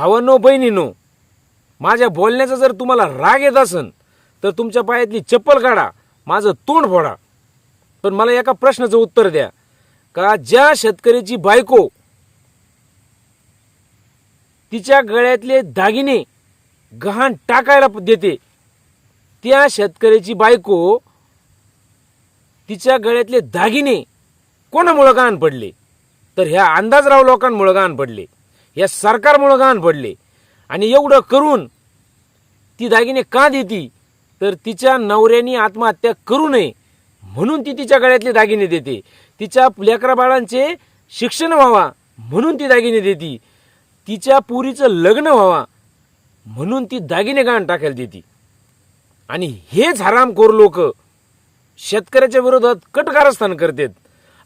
भावांनो बहिणीनो माझ्या बोलण्याचा जर तुम्हाला राग येत असन तर तुमच्या पायातली चप्पल काढा माझं तोंड फोडा. पण मला एका प्रश्नाचं उत्तर द्या का ज्या शेतकऱ्याची बायको तिच्या गळ्यातले दागिने गहाण टाकायला देते त्या शेतकऱ्याची बायको तिच्या गळ्यातले दागिने कोणामुळं गहाण पडले? तर ह्या अंदाजराव लोकांमुळं गहाण पडले. या सरकारमुळं गहाण पडले. आणि एवढं करून ती दागिने का देती? तर तिच्या नवऱ्याने आत्महत्या करू नये म्हणून ती तिच्या गळ्यातले दागिने देते. तिच्या लेकरा बाळांचे शिक्षण व्हावा म्हणून ती दागिने देते. तिच्या पुरीचं लग्न व्हावा म्हणून ती दागिने गहाण टाकायला देते. आणि हेच हरामखोर लोक शेतकऱ्याच्या विरोधात कटकारस्थान करतात.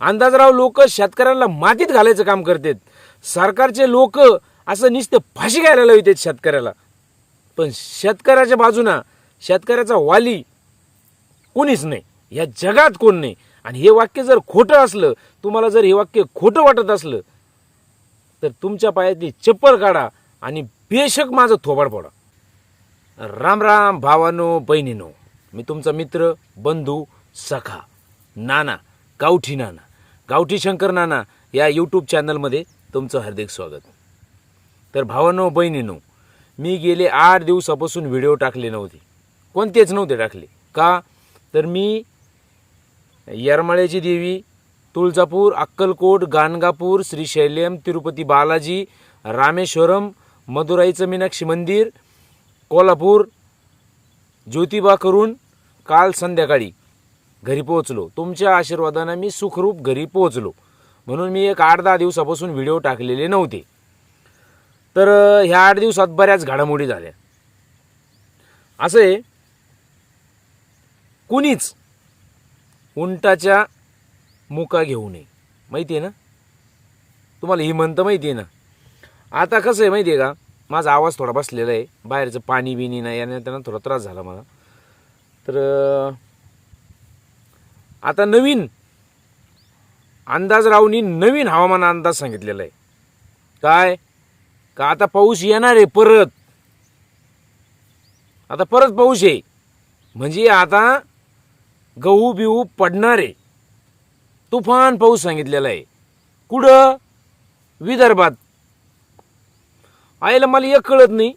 अंदाजराव लोक शेतकऱ्यांना मातीत घालायचं काम करतात. सरकारचे लोक असं नुसतं फाशी घ्यायला लावतात शेतकऱ्याला. पण शेतकऱ्याच्या बाजूना शेतकऱ्याचा वाली कोणीच नाही. या जगात कोण नाही. आणि हे वाक्य जर खोटं असलं तुम्हाला जर हे वाक्य खोटं वाटत असलं तर तुमच्या पायातली चप्पल काढा आणि बेशक माझं थोबाड पडा राम राम भावानो बहिणीनो. मी तुमचा मित्र बंधू सखा नाना गावठी नाना गावठी शंकर नाना या यूट्यूब चॅनलमध्ये तुमचं हार्दिक स्वागत. तर भावानो बहिणीनो मी गेले आठ दिवसापासून व्हिडिओ टाकले नव्हते. कोणतेच नव्हते टाकले. का? तर मी येरमाळ्याची देवी तुळजापूर अक्कलकोट गाणगापूर श्रीशैल्यम तिरुपती बालाजी रामेश्वरम मदुराईचं मीनाक्षी मंदिर कोल्हापूर ज्योतिबा करून काल संध्याकाळी घरी पोहोचलो. तुमच्या आशीर्वादानं मी सुखरूप घरी पोहोचलो. म्हणून मी एक आठ दहा दिवसापासून व्हिडिओ टाकलेले नव्हते. तर ह्या आठ दिवसात बऱ्याच घडामोडी झाल्या. असं आहे कुणीच उंटाच्या मुका घेऊ नये. माहिती आहे ना? तुम्हाला ही म्हणतं माहिती आहे ना? आता कसं आहे माहिती आहे का? माझा आवाज थोडा बसलेला आहे. बाहेरचं पाणी बिनी नाही याने त्यांना थोडा त्रास झाला मला. तर आता नवीन अंदाजरावनी नवीन हवामान अंदाज सांगितलेला आहे. काय? का आता पाऊस येणार आहे परत? आता परत पाऊस आहे. म्हणजे आता गहू बिहू पडणार आहे. तुफान पाऊस सांगितलेला आहे. कुठं? विदर्भात. आईला मला एक कळत नाही.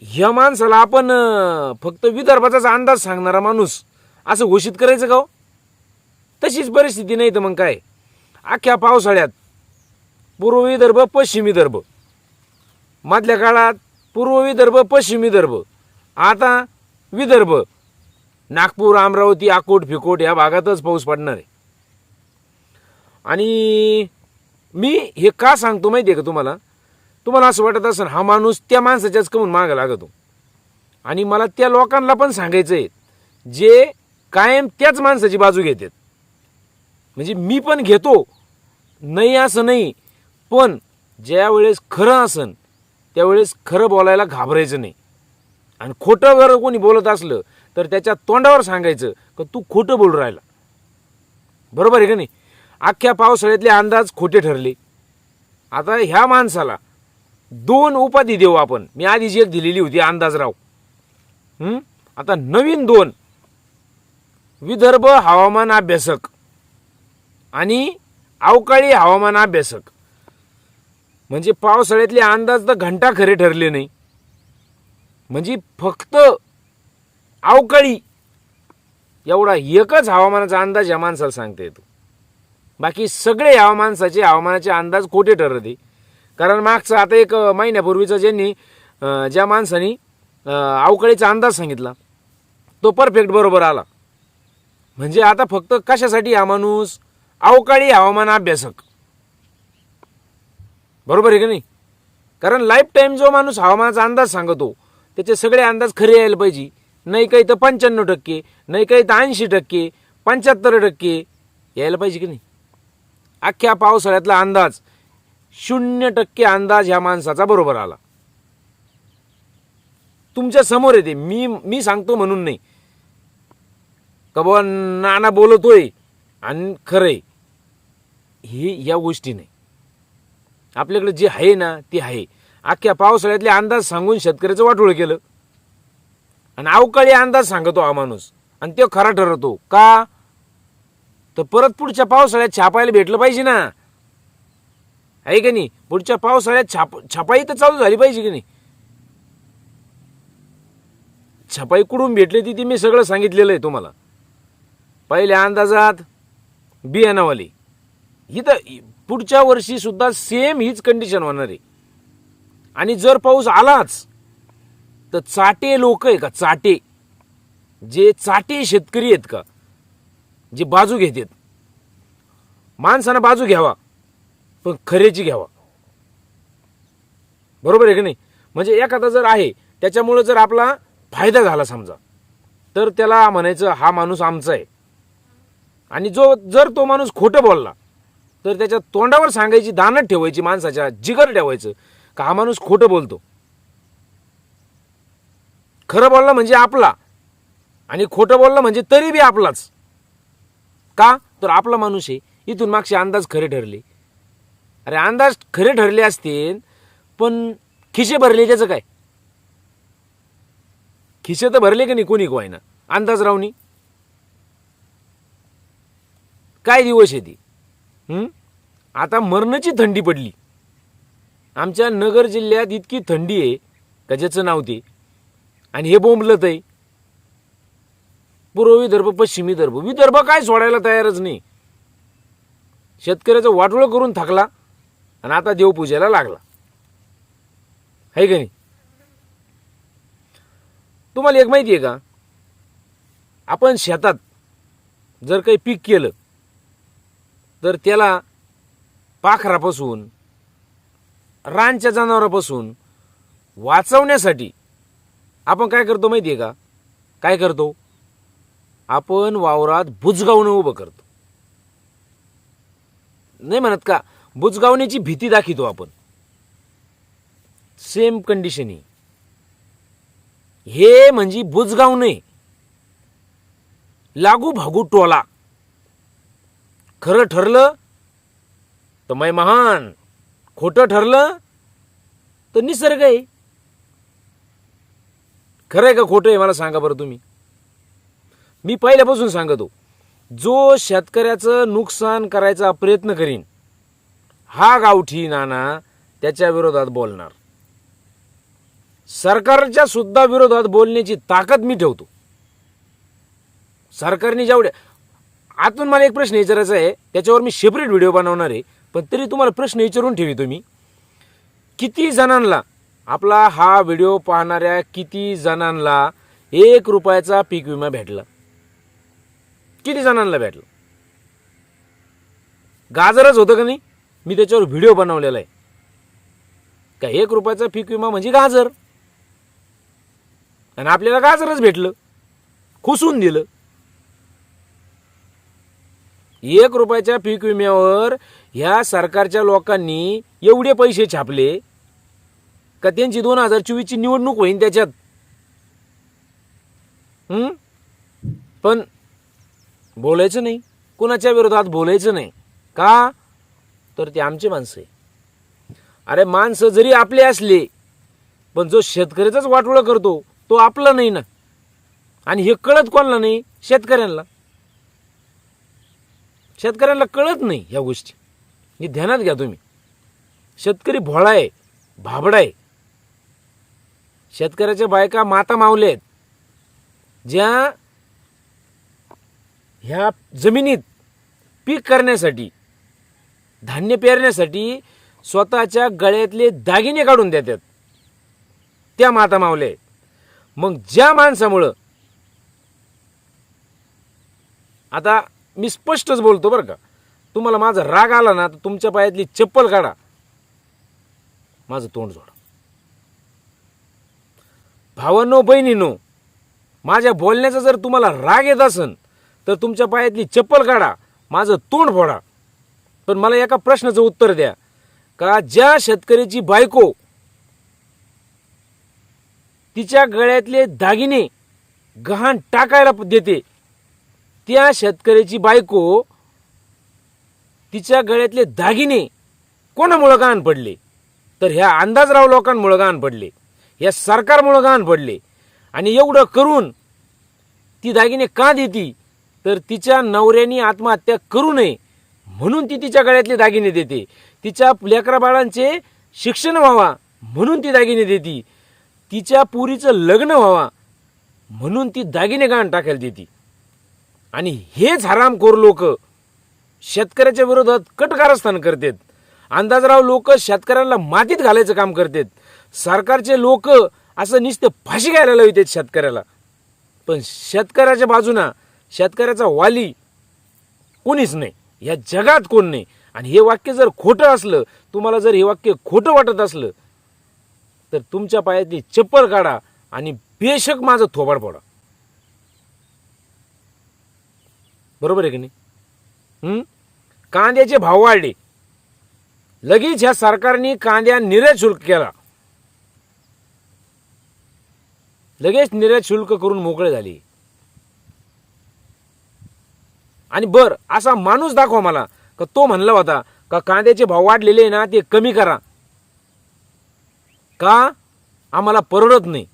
ह्या माणसाला आपण फक्त विदर्भाचाच अंदाज सांगणारा माणूस असं घोषित करायचं का हो? तशीच परिस्थिती नाही तर मग काय? अख्ख्या पावसाळ्यात पूर्व विदर्भ पश्चिम विदर्भ. मधल्या काळात पूर्व विदर्भ पश्चिम विदर्भ. आता विदर्भ. नागपूर अमरावती आकोट फिकोट या भागातच पाऊस पडणार आहे. आणि मी हे का सांगतो माहिती आहे का तुम्हाला? तुम्हाला असं वाटत असेल हा माणूस त्या माणसाच्याच कमून मागं लागतो. आणि मला त्या लोकांना पण सांगायचं आहे जे कायम त्याच माणसाची बाजू घेतात. म्हणजे मी पण घेतो. नाही असं नाही. पण ज्या वेळेस खरं असन त्यावेळेस खरं बोलायला घाबरायचं नाही. आणि खोटं जर कोणी बोलत असलं तर त्याच्या तोंडावर सांगायचं का तू खोटं बोलू राहिला. बरोबर आहे का नाही? अख्ख्या पावसाळ्यातले अंदाज खोटे ठरले. आता ह्या माणसाला दोन उपाधी देऊ आपण. मी आधीच एक दिलेली होती अंदाजराव. आता नवीन दोन. विदर्भ हवामान अभ्यासक. आणि अवकाळी हवामान अभ्यासक. म्हणजे पावसाळ्यातले अंदाज तर घंटा खरे ठरले नाही. म्हणजे फक्त अवकाळी एवढा एकच हवामानाचा अंदाज या माणसाला सांगता येतो. बाकी सगळे ह्या माणसाचे हवामानाचे अंदाज खोटे ठरते कारण मागचं आता एक महिन्यापूर्वीचं ज्यांनी ज्या माणसानी अवकाळीचा अंदाज सांगितला तो परफेक्ट बरोबर आला. म्हणजे आता फक्त कशासाठी हा माणूस अवकाळी हवामान अभ्यासक. बरोबर आहे का नाही? कारण लाईफ टाईम जो माणूस हवामानाचा अंदाज सांगतो त्याचे सगळे अंदाज खरे यायला पाहिजे. नाही काही तर पंच्याण्णव टक्के नाही काही तर ऐंशी टक्के पंच्याहत्तर टक्के यायला पाहिजे की नाही? अख्ख्या पावसाळ्यातला अंदाज शून्य टक्के अंदाज ह्या माणसाचा बरोबर आला. तुमच्यासमोर येते. मी मी सांगतो म्हणून नाही. का बुवा नाना बोलतोय. आणि खरंय. हे या गोष्टी नाही आपल्याकडे जे आहे ना ते आहे. अख्ख्या पावसाळ्यातले अंदाज सांगून शेतकऱ्याचं वाटोळ केलं. आणि अवकाळी अंदाज सांगतो हा माणूस. आणि तो खरा ठरवतो का? तर परत पुढच्या पावसाळ्यात छापायला भेटलं पाहिजे ना. आहे का नाही? पुढच्या पावसाळ्यात छाप छापाई तर चालू झाली पाहिजे की नाही? छपाई कुठून भेटली ती ती मी सगळं सांगितलेलं आहे तुम्हाला. पहिल्या अंदाजात बियाणावाली. इथं पुढच्या वर्षी सुद्धा सेम हीच कंडिशन होणार आहे. आणि जर पाऊस आलाच तर चाटे लोक आहे का? चाटे. जे चाटे शेतकरी आहेत का? जे बाजू घेतात. माणसानं बाजू घ्यावा पण खरेची घ्यावा. बरोबर आहे का नाही? म्हणजे एखादा जर आहे त्याच्यामुळे जर आपला फायदा झाला समजा तर त्याला म्हणायचं हा माणूस आमचा आहे. आणि जो जर तो माणूस खोटं बोलला तर त्याच्या तोंडावर सांगायची दानत ठेवायची माणसाच्या जिगर ठेवायचं. का हा माणूस खोटं बोलतो? खरं बोलला म्हणजे आपला. आणि खोटं बोललं म्हणजे तरी बी आपलाच. का? तर आपला माणूस आहे इथून मागचे अंदाज खरे ठरले. अरे अंदाज खरे ठरले असतील पण खिशे भरले त्याचं काय? खिशे तर भरले की नाही कोणी कोय ना अंदाज रावणी काय दिवस आहे ती? हम्म आता मरणाची थंडी पडली. आमच्या नगर जिल्ह्यात इतकी थंडी आहे का ज्याचं नाव ते. आणि हे बोंबलत आहे. पूर्व विदर्भ पश्चिम विदर्भ. विदर्भ काय सोडायला तयारच नाही. शेतकऱ्याचं वाटोळ करून थकला आणि आता देवपूजेला लागला. आहे का नाही? तुम्हाला एक माहिती आहे का? आपण शेतात जर काही पीक केलं तर त्याला पाखरापासून रानच्या जनावरापासून वाचवण्यासाठी आपण काय करतो माहिती आहे का? काय करतो? आपण वावरात बुजगावणं उभं करतो. नाही म्हणत का? बुजगावण्याची भीती दाखवतो आपण. सेम कंडिशन ही. हे म्हणजे बुजगावणे. लागू भागू टोला. खरं ठरलं तर मै महान खोटं ठरलं तर निसर्ग आहे. खरं आहे का खोटं आहे? मला सांगा बरं तुम्ही. मी पहिल्यापासून सांगतो जो शेतकऱ्याचं नुकसान करायचा प्रयत्न करीन हा गावठी नाना त्याच्या विरोधात बोलणार. सरकारच्या सुद्धा विरोधात बोलण्याची ताकद मी ठेवतो. सरकारने जेवढ्या आतून मला एक प्रश्न विचारायचा आहे त्याच्यावर मी सेपरेट व्हिडिओ बनवणार आहे. पण तरी तुम्हाला प्रश्न विचारून ठेवी मी किती जणांना आपला हा व्हिडिओ पाहणाऱ्या किती जणांना एक रुपयाचा पीक विमा भेटला? किती जणांना भेटला? गाजरच होतं का नाही? मी त्याच्यावर व्हिडिओ बनवलेला आहे. का एक रुपयाचा पीक विमा म्हणजे गाजर? आणि आपल्याला गाजरच भेटलं. खुसून दिलं. एक रुपयाच्या पीक विम्यावर ह्या सरकारच्या लोकांनी एवढे पैसे छापले का त्यांची दोन हजार चोवीसची निवडणूक होईन त्याच्यात? पण बोलायचं नाही. कुणाच्या विरोधात बोलायचं नाही. का? तर ते आमचे माणसं आहे अरे माणसं जरी आपले असले पण जो शेतकऱ्याचाच वाटोळं करतो तो आपला नाही ना. आणि हे कळत कोणाला नाही? शेतकऱ्यांना. शेतकऱ्यांना कळत नाही ह्या गोष्टी. हे ध्यानात घ्या तुम्ही. शेतकरी भोळा आहे भाबडा आहे शेतकऱ्याच्या बायका माता मावले आहेत ज्या ह्या जमिनीत पीक करण्यासाठी धान्य पेरण्यासाठी स्वतःच्या गळ्यातले दागिने काढून देतात. त्या माता मावले आहेत मग ज्या माणसामुळं आता मी स्पष्टच बोलतो बरं का. तुम्हाला माझा राग आला ना तर तुमच्या पायातली चप्पल काढा. माझं तोंड जोडा. भावांनो बहिणीनो माझ्या बोलण्याचा जर तुम्हाला राग येत असन तर तुमच्या पायातली चप्पल काढा माझं तोंड फोडा. पण मला एका प्रश्नाचं उत्तर द्या का ज्या शेतकऱ्याची बायको तिच्या गळ्यातले दागिने गहाण टाकायला देते त्या शेतकऱ्याची बायको तिच्या गळ्यातले दागिने कोणामुळं गहाण पडले? तर ह्या अंदाजराव लोकांमुळं गहाण पडले. या सरकारमुळं गहाण पडले. आणि एवढं करून ती दागिने का देती? तर तिच्या नवऱ्याने आत्महत्या करू नये म्हणून ती तिच्या गळ्यातले दागिने देते. तिच्या लेकरा बाळांचे शिक्षण व्हावा म्हणून ती दागिने देती. तिच्या पुरीचं लग्न व्हावा म्हणून ती दागिने गाण टाकायला देते. आणि हेच हरामखोर लोक शेतकऱ्याच्या विरोधात कटकारस्थान करतात. अंदाजराव लोक शेतकऱ्यांना मातीत घालायचं काम करतात. सरकारचे लोक असं नुसतं फाशी घ्यायला लावतात शेतकऱ्याला. पण शेतकऱ्याच्या बाजूना शेतकऱ्याचा वाली कोणीच नाही. या जगात कोण नाही. आणि हे वाक्य जर खोटं असलं तुम्हाला जर हे वाक्य खोटं वाटत असलं तर तुमच्या पायातली चप्पल काढा आणि बेशक माझं थोबाड पडा बरोबर आहे की नाही? कांद्याचे भाव वाढले. लगेच ह्या सरकारने कांद्या निर्यात शुल्क केला. लगेच निर्यात शुल्क करून मोकळे झाले. आणि बर असा माणूस दाखवा मला का तो म्हणला होता का कांद्याचे भाव वाढलेले आहे ना ते कमी करा. का? आम्हाला परवडत नाही.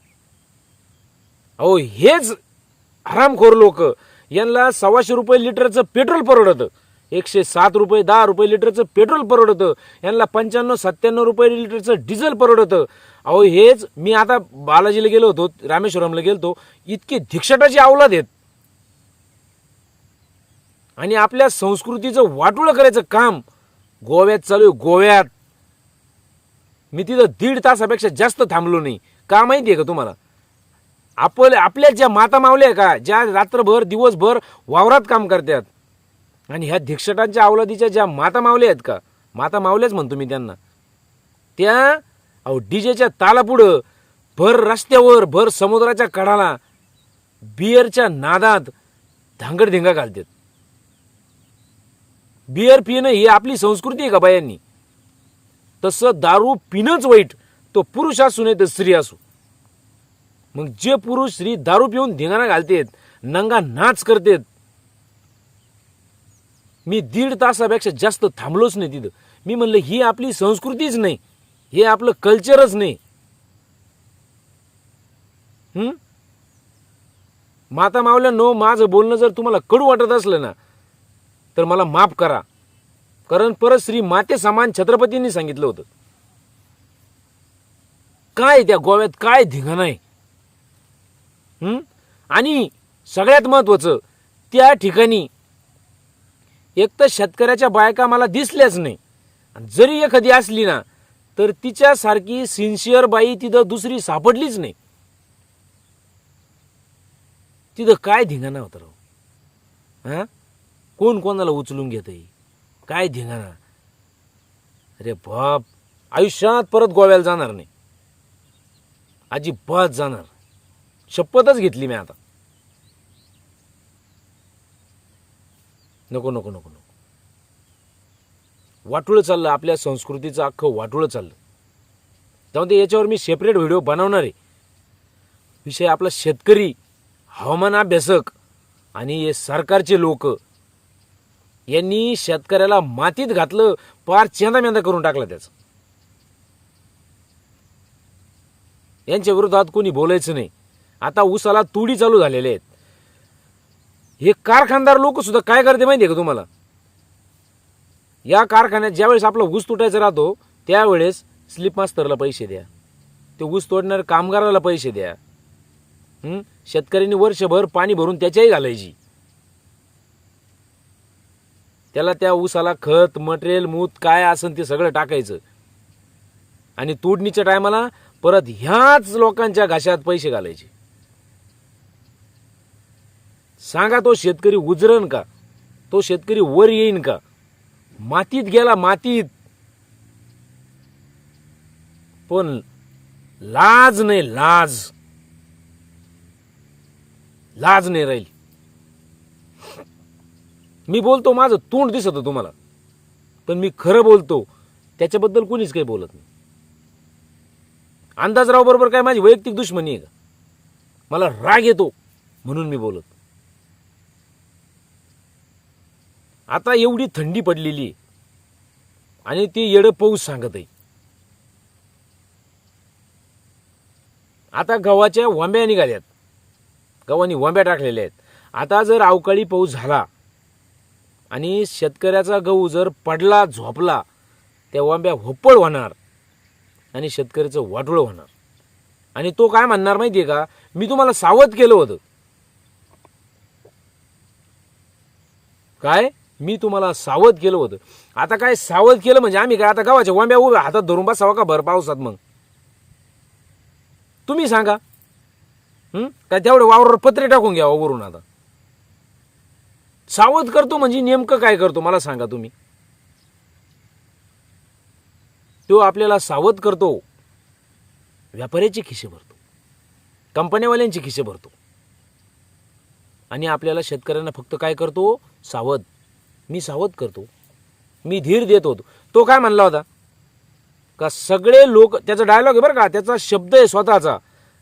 अहो हेच हरामखोर लोक यांना सव्वाशे रुपये लिटरचं पेट्रोल परवडतं. एकशे सात रुपये दहा रुपये लिटरचं पेट्रोल परवडतं. यांना पंच्याण्णव सत्त्याण्णव रुपये लिटरचं डिझेल परवडतं. अहो हेच मी आता बालाजीला गेलो होतो रामेश्वरमला गेलतो. इतकी धिक्षटाची अवलाद आहेत. आणि आपल्या संस्कृतीचं वाटोळं करायचं काम. गोव्यात चालू आहे गोव्यात. मी तिथं दीड तासापेक्षा जास्त थांबलो नाही. का माहिती आहे का तुम्हाला? आपल्या आपल्या ज्या माता मावल्या आहे का ज्या रात्रभर दिवसभर वावरात काम करतात आणि ह्या धिक्षटांच्या अवलादीच्या ज्या माता मावल्या आहेत का माता मावल्याच म्हणतो मी त्यांना त्या अहो डीजेच्या तालापुढं भर रस्त्यावर भर समुद्राच्या कडाला बियरच्या नादात धांगडधिंगा घालतात. बियर पिणं ही आपली संस्कृती आहे का बायांनी? तसं दारू पिणंच वाईट तो पुरुष असू नये तर स्त्री असू. मग जे पुरुष स्त्री दारू पिऊन धिंगाणा घालतेत नंगा नाच करतेत मी दीड तासापेक्षा जास्त थांबलोच नाही तिथं. मी म्हणलं ही आपली संस्कृतीच नाही. हे आपलं कल्चरच नाही. माता मावल्या नो माझं बोलणं जर तुम्हाला कडू वाटत असलं ना तर मला माफ करा. कारण परत श्री माते समान छत्रपतींनी सांगितलं होतं. काय त्या गोव्यात काय धिंगाणा आहे? आणि सगळ्यात महत्वाचं त्या ठिकाणी एक तर शेतकऱ्याच्या बायका मला दिसल्याच नाही. आणि जरी एखादी असली ना तर तिच्यासारखी सिन्सिअर बाई तिथं दुसरी सापडलीच नाही. तिथं काय धिंगाणा होता राव? हा? कोण कोणाला उचलून घेत काय धिंगाणा? अरे बाप आयुष्यात परत गोव्याला जाणार नाही. अजिबात जाणार. शपथच घेतली मी आता. नको नको नको नको. वाटुळं चाललं आपल्या संस्कृतीचं अख्खं वाटुळं चाललं. त्यामध्ये याच्यावर मी सेपरेट व्हिडिओ बनवणार आहे. विषय आपला शेतकरी हवामान अभ्यासक आणि हे सरकारचे लोक यांनी शेतकऱ्याला मातीत घातलं पार चेंदा मेंदा करून टाकला त्याचं. यांच्या विरोधात कोणी बोलायचं नाही. आता ऊसाला तुडी चालू झालेले आहेत. हे कारखानदार लोक सुद्धा काय करते माहिती आहे का तुम्हाला? या कारखान्यात ज्यावेळेस आपला ऊस तुटायचा राहतो त्यावेळेस स्लिप मास्तरला पैसे द्या. ते ऊस तोडणाऱ्या कामगाराला पैसे द्या. शेतकऱ्यांनी वर्षभर पाणी भरून त्याच्याही घालायची. त्याला त्या ऊसाला खत मटेरियल मूत काय असेल ते सगळं टाकायचं. आणि तोडणीच्या टायमाला परत ह्याच लोकांच्या घाशात पैसे घालायचे. सांगा तो शेतकरी उजरण का? तो शेतकरी वर येईन का? मातीत गेला मातीत. पण लाज नाही लाज. लाज नाही राहील. मी बोलतो माझं तोंड दिसत तुम्हाला. पण मी खरं बोलतो त्याच्याबद्दल कोणीच काही बोलत नाही. अंदाजराव बरोबर काय माझी वैयक्तिक दुश्मनी आहे का? मला राग येतो म्हणून मी बोलत आता एवढी थंडी पडलेली आणि ते येडं पाऊस सांगत आहे आता गव्हाच्या वांब्या निघाल्यात. गव्हानी वांब्या टाकलेल्या आहेत. आता जर अवकाळी पाऊस झाला आणि शेतकऱ्याचा गहू जर पडला झोपला त्या वांब्या होपळ होणार आणि शेतकऱ्याचं वाटोळ होणार. आणि तो काय म्हणणार माहिती आहे का? मी तुम्हाला सावध केलं होतं. काय? मी तुम्हाला सावध केलं होतं. आता काय सावध केलं म्हणजे आम्ही काय आता गावाच्या वांब्या उभ्या हातात धरून बसावा का भर पावसात मग? तुम्ही सांगा. काय तेवढं वावरावर पत्रे टाकून घ्या वरून आता. सावध करतो म्हणजे नेमकं काय करतो मला सांगा तुम्ही. तो आपल्याला सावध करतो. व्यापाऱ्याचे खिसे भरतो. कंपन्यावाल्यांचे खिसे भरतो. आणि आपल्याला शेतकऱ्यांना फक्त काय करतो? सावध. मी सावध करतो. मी धीर देत होतो. तो काय म्हणला होता? का सगळे लोक त्याचा डायलॉग आहे बरं का त्याचा शब्द आहे स्वतःचा.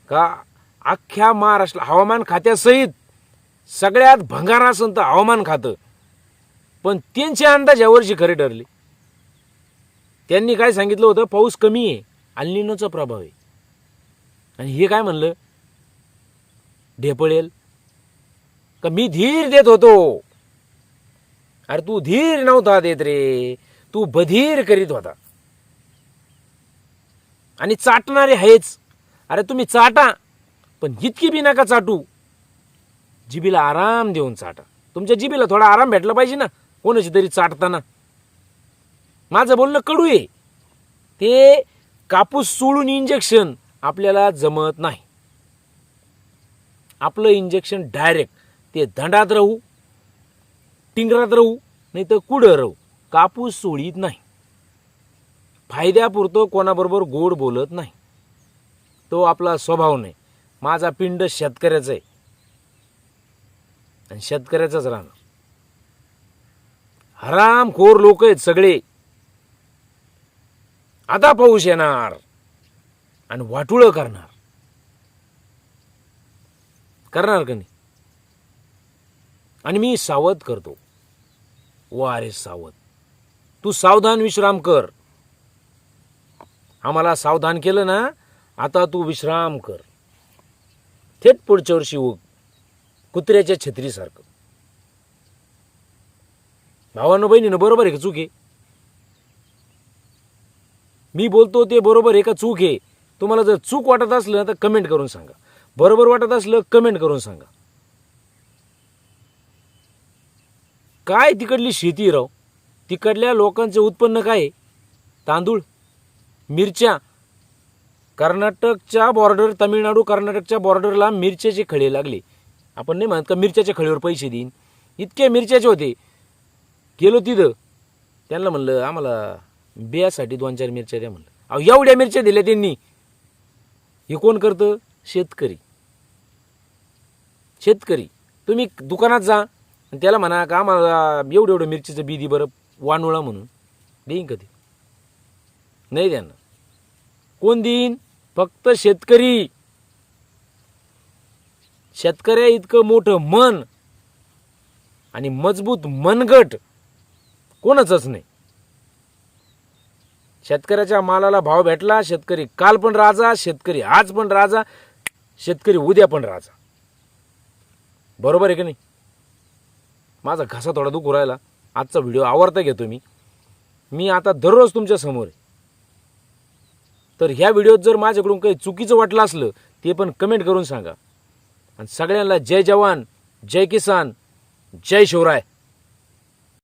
का अख्ख्या महाराष्ट्र हवामान खात्यासहित सगळ्यात भंगार असन तर हवामान खातं. पण त्यांचे अंदाज यावर्षी खरे ठरले. त्यांनी काय सांगितलं होतं? पाऊस कमी आहे अल्निनोचा प्रभाव आहे. आणि हे काय म्हणलं? ढेपळेल. का मी धीर देत होतो. अरे तू धीर नव्हता देत रे. तू बधीर करीत होता. आणि चाटणारे आहेच. अरे तुम्ही चाटा पण इतकी बी नका चाटू. जिबीला आराम देऊन चाटा. तुमच्या जिबीला थोडा आराम भेटला पाहिजे ना कोणाची तरी चाटताना. माझं बोलणं कडू आहे. ते कापूस सोडून इंजेक्शन आपल्याला जमत नाही. आपलं इंजेक्शन डायरेक्ट ते दंडात राहू. टिंगरात राहू नाही तर कुडं राहू. कापूस सोडीत नाही. फायद्यापुरतं कोणाबरोबर गोड बोलत नाही. तो आपला स्वभाव नाही. माझा पिंड शेतकऱ्याचा आहे. आणि शेतकऱ्याचाच राहणार. हरामखोर लोक आहेत सगळे. आता पाऊस येणार. आणि वाटुळं करणार. करणार का नाही? आणि मी सावध करतो. वा रे सावध. तू सावधान विश्राम कर. आम्हाला सावधान केलं ना आता तू विश्राम कर. थेट पुढच्या वर्षी उग कुत्र्याच्या छत्रीसारखं. भावानं बहिणीनं बरोबर आहे का चूक आहे? मी बोलतो ते बरोबर आहे का चूक आहे? तुम्हाला जर चूक वाटत असलं तर कमेंट करून सांगा. बरोबर वाटत असलं कमेंट करून सांगा. काय तिकडली शेती राव? तिकडल्या लोकांचं उत्पन्न काय आहे? तांदूळ मिरच्या कर्नाटकच्या बॉर्डर तामिळनाडू कर्नाटकच्या बॉर्डरला मिरच्याचे खळे लागले. आपण नाही म्हणत का मिरच्याच्या खळीवर पैसे देईन? इतके मिरच्याचे होते. गेलो तिथं. त्यांना म्हणलं आम्हाला बियासाठी दोन चार मिरच्या द्या म्हणलं. अहो एवढ्या मिरच्या दिल्या त्यांनी. हे कोण करतं? शेतकरी. शेतकरी. तुम्ही दुकानात जा. आणि त्याला म्हणा का आम्हाला एवढं एवढं मिरचीचं बी दे बरं वानुळा म्हणून. देईन का ते नाही देणार. कोण देईन? फक्त शेतकरी. शेतकऱ्या इतकं मोठं मन आणि मजबूत मनगट कोणाचंच नाही. शेतकऱ्याच्या मालाला भाव भेटला शेतकरी काल पण राजा शेतकरी आज पण राजा शेतकरी उद्या पण राजा. बरोबर आहे की नाही? माझा घसा थोडा दुखू राहिला. आजचा व्हिडिओ आवडता घेतो मी मी आता दररोज तुमच्यासमोर आहे. तर ह्या व्हिडिओत जर माझ्याकडून काही चुकीचं वाटलं असलं ते पण कमेंट करून सांगा. आणि सगळ्यांना जय जवान जय किसान जय शिवराय.